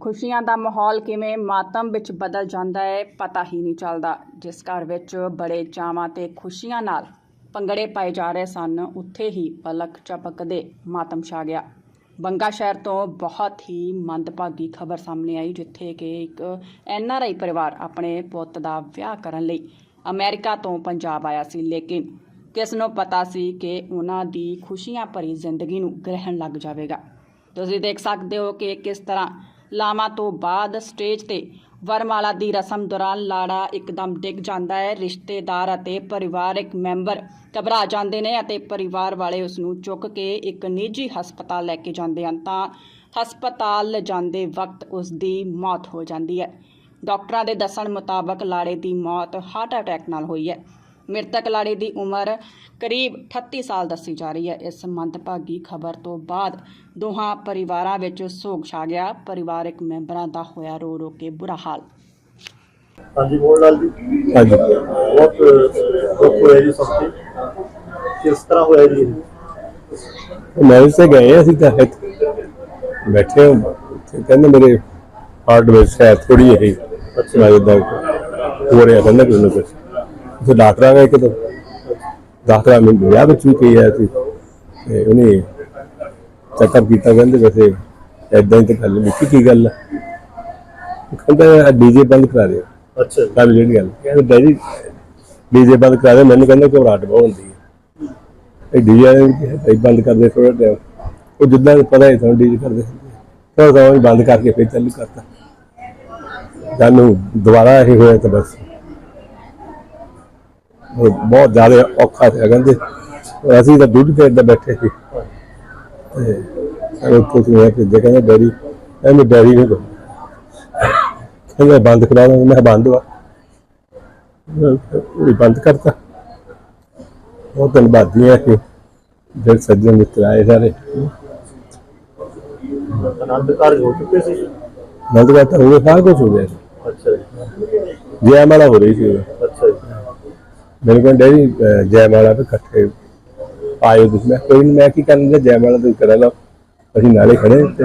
ਖੁਸ਼ੀਆਂ ਦਾ ਮਾਹੌਲ ਕਿਵੇਂ ਮਾਤਮ ਵਿੱਚ ਬਦਲ ਜਾਂਦਾ ਹੈ, ਪਤਾ ਹੀ ਨਹੀਂ ਚੱਲਦਾ। ਜਿਸ ਘਰ ਵਿੱਚ ਬੜੇ ਚਾਵਾਂ ਤੇ ਖੁਸ਼ੀਆਂ ਨਾਲ ਪੰਗੜੇ ਪਾਏ ਜਾ ਰਹੇ ਸਨ, ਉੱਥੇ ਹੀ ਪਲਕ ਝਪਕਦੇ ਮਾਤਮ ਛਾ ਗਿਆ। ਬੰਗਾ ਸ਼ਹਿਰ ਤੋਂ ਬਹੁਤ ਹੀ ਮੰਦਭਾਗੀ ਖਬਰ ਸਾਹਮਣੇ ਆਈ, ਜਿੱਥੇ ਕਿ ਇੱਕ ਐਨ ਆਰ ਆਈ ਪਰਿਵਾਰ ਆਪਣੇ ਪੁੱਤ ਦਾ ਵਿਆਹ ਕਰਨ ਲਈ ਅਮਰੀਕਾ ਤੋਂ ਪੰਜਾਬ ਆਇਆ ਸੀ। ਲੇਕਿਨ ਕਿਸ ਨੂੰ ਪਤਾ ਸੀ ਕਿ ਉਹਨਾਂ ਦੀ ਖੁਸ਼ੀਆਂ ਭਰੀ ਜ਼ਿੰਦਗੀ ਨੂੰ ਗ੍ਰਹਿਣ ਲੱਗ ਜਾਵੇਗਾ? ਤੁਸੀਂ ਦੇਖ ਸਕਦੇ ਹੋ ਕਿ ਕਿਸ ਤਰ੍ਹਾਂ ਲਾਵਾਂ ਤੋਂ ਬਾਅਦ ਸਟੇਜ ਤੇ ਵਰਮਾਲਾ ਦੀ ਰਸਮ ਦੌਰਾਨ ਲਾੜਾ ਇੱਕਦਮ ਡਿੱਗ ਜਾਂਦਾ ਹੈ। ਰਿਸ਼ਤੇਦਾਰ ਅਤੇ ਪਰਿਵਾਰਕ ਮੈਂਬਰ ਘਬਰਾ ਜਾਂਦੇ ਨੇ ਅਤੇ ਪਰਿਵਾਰ ਵਾਲੇ ਉਸ ਨੂੰ ਚੁੱਕ ਕੇ ਇੱਕ ਨਿੱਜੀ ਹਸਪਤਾਲ ਲੈ ਕੇ ਜਾਂਦੇ ਹਨ। ਤਾਂ ਹਸਪਤਾਲ ਲਿਜਾਂਦੇ ਵਕਤ ਉਸ ਦੀ ਮੌਤ ਹੋ ਜਾਂਦੀ ਹੈ। ਡਾਕਟਰਾਂ ਦੇ ਦੱਸਣ ਮੁਤਾਬਕ ਲਾੜੇ ਦੀ ਮੌਤ ਹਾਰਟ ਅਟੈਕ ਨਾਲ ਹੋਈ ਹੈ। ਮ੍ਰਿਤਕ ਲਾੜੇ ਦੀ ਉਮਰ ਕਰੀਬ 38 ਸਾਲ ਦੱਸੀ ਜਾ ਰਹੀ ਹੈ। ਇਸ ਮੰਦਭਾਗੀ ਖਬਰ ਤੋਂ ਬਾਅਦ ਦੋਹਾਂ ਪਰਿਵਾਰਾਂ ਵਿੱਚ ਸੋਗ ਛਾ ਗਿਆ। ਪਰਿਵਾਰਕ ਮੈਂਬਰਾਂ ਦਾ ਹੋਇਆ ਰੋ ਰੋ ਕੇ ਬੁਰਾ ਹਾਲ। ਹਾਂਜੀ ਮੋਹਨ ਲਾਲ ਜੀ ਹਾਂਜੀ। ਬਹੁਤ ਦੁੱਖ ਹੋਇਆ ਜੀ ਸਭ ਤੇ? ਕਿਸ ਤਰ੍ਹਾਂ ਹੋਇਆ ਜੀ ਇਹ? ਮੈਰਿਜ ਤੇ ਗਏ ਹਾਂ ਅਸੀਂ ਤਾਂ ਇੱਥੇ ਬੈਠੇ ਹਾਂ। ਤੇ ਕਹਿੰਦੇ ਮੇਰੇ ਹਾਰਟ ਵਿੱਚ ਸ਼ਾਇਦ ਥੋੜੀ ਜਿਹੀ ਮੈਂ ਦਾ ਹੋ ਰਿਹਾ ਕਹਿੰਦਾ ਕਿ ਉਹਨੂੰ ਕੁਝ ਤੇ ਡਾਕਟਰ ਆ ਗਏ ਕਿ ਡਾਕਟਰ ਨੇ ਵਿੱਚ ਵੀ ਕਹੀ ਹੈ ਸੀ ਤੇ ਉਹਨੇ ਚੱਕਰ ਕੀਤਾ ਕਹਿੰਦੇ ਵੈਸੇ ਐਦਾਂ ਹੀ ਤਾਂ ਗੱਲ ਨਹੀਂ ਕੀ ਗੱਲ ਕਹਿੰਦਾ ਡੀਜੇ ਬੰਦ ਕਰਾ ਦਿਓ। ਅੱਛਾ। ਕੱਲ ਜਿਹੜੀ ਗੱਲ। ਕਹਿੰਦਾ ਡੈਡੀ ਡੀਜੇ ਬੰਦ ਕਰਾ ਦੇ ਮੈਨੂੰ ਕਹਿੰਦਾ ਘਬਰਾਹਟ ਬਹੁਤ ਹੁੰਦੀ ਹੈ। ਇਹ ਡੀਜੇ ਬੰਦ ਕਰਦੇ ਥੋੜਾ ਟਾਈਮ ਉਹ ਜਿੱਦਾਂ ਪਤਾ ਹੀ ਤੁਹਾਨੂੰ ਡੀਜੇ ਕਰਦੇ ਥੋੜਾ ਸਮਾਂ ਬੰਦ ਕਰਕੇ ਫਿਰ ਚਾਲੂ ਕਰਤਾ। ਜਾਨੂੰ ਦੁਬਾਰਾ ਇਹ ਹੋਇਆ ਤਾਂ ਬਸ। ਬਹੁਤ ਜ਼ਿਆਦਾ ਔਖਾ ਸੀ ਕਹਿੰਦੇ ਅਸੀਂ ਤਾਂ ਦੁੱਧ ਤੇ ਇੱਦਾਂ ਬੈਠੇ ਸੀ। ਤੇ ਉਹ ਕੁਝ ਨਹੀਂ ਕਿ ਜੇ ਕਹਿੰਦਾ ਡੈਡੀ ਐਵੇਂ ਡੈਡੀ ਨੂੰ ਕਹੋ। ਕਹਿੰਦਾ ਬੰਦ ਕਰਾ ਦੋ ਮੈਂ ਬੰਦ ਵਾ। ਉਹ ਬੰਦ ਕਰਤਾ। ਉਹ ਧੰਨਵਾਦੀਆਂ ਕਿ ਜਿਹੜੇ ਸੱਜਣ ਮਿੱਤਰ ਆਏ ਸਾਰੇ। ਆਨੰਦ ਕਾਰਜ ਹੋ ਚੁੱਕੇ ਸੀ? ਬੰਦ ਕਰਤਾ ਉਹ ਸਾਰਾ ਕੁਝ ਹੋ ਗਿਆ। ਅੱਛਾ ਜੀ। ਜੈ ਮਾਲਾ ਹੋ ਰਹੀ ਸੀ। ਉਦੋਂ। ਅੱਛਾ ਜੀ ਮੇਰੇ ਕੋਲ ਡੈਡੀ ਅਹ, ਜੈ ਮਾਲਾ ਤੇ ਇਕੱਠੇ ਆਏ ਤੁਸੀਂ। ਮੈਂ ਕੋਈ ਨੀ, ਮੈਂ ਕੀ ਕਰਨਾ ਜੈ ਮਾਲਾ ਤੁਸੀਂ ਕਰਾ ਲਓ ਅਸੀਂ ਨਾਲੇ ਖੜੇ ਤੇ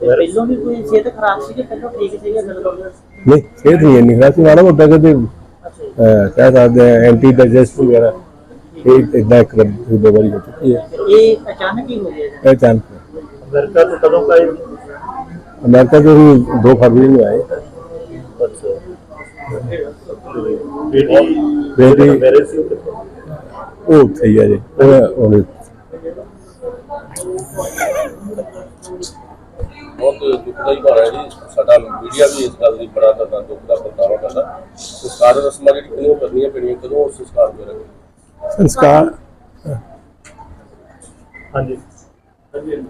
ਪਹਿਲੋਂ ਵੀ ਕੋਈ ਸਿਹਤ ਖਰਾਬ ਸੀ ਕਿ ਪਹਿਲੋਂ ਠੀਕ ਸੀਗਾ ਬਿਲਕੁਲ ਨਹੀਂ ਸਿਹਤ ਨਹੀਂ ਇੰਨੀ ਖਰਾਬ ਸੀ। ਮਾੜਾ ਮੋਟਾ ਕਦੇ ਕਹਿ ਸਕਦੇ ਐਂਟੀ ਡਾਈਜੈਸਟ ਵਗੈਰਾ। ਇਹ ਇਦਾਂ ਇੱਕ ਦੋ ਵਾਰੀ ਹੋ ਚੁੱਕੀ ਹੈ। ਇਹ ਅਚਾਨਕ ਹੀ ਹੋ ਗਿਆ ਜੀ। ਚਾਂਸ ਅਮਰੀਕਾ ਤੋਂ ਕਦੋਂ ਕਾਏ ਅਮਰੀਕਾ ਤੋਂ ਹੀ 2 ਫਰਵਰੀ ਨੂੰ ਆਏ। ਅੱਛਾ। ਬੇਟੀ ਬੇਟੀ ਮੇਰੇ ਸੀ ਉਹ ਉੱਥੇ ਹੀ ਆ ਜੀ ਉਹ ਉਹਨੇ ਬਹੁਤ ਦੁਖਦਾਈ ਭਾਰ ਹੈ ਜੀ। ਸਾਡਾ ਮੀਡੀਆ ਵੀ ਇਸ ਗੱਲ ਦੀ ਬੜਾ ਜ਼ਿਆਦਾ ਦੁੱਖ ਦਾ ਪ੍ਰਗਟਾਵਾ ਕਰਦਾ। ਸੰਸਕਾਰ ਰਸਮਾਂ ਜਿਹੜੀ ਕਿਉਂ ਕਰਨੀਆਂ ਪੈਣੀਆਂ ਕਦੋਂ ਉਸ ਸੰਸਕਾਰ ਕਰਾਂਗੇ ਸੰਸਕਾਰ ਹਾਂਜੀ ਹਾਂਜੀ।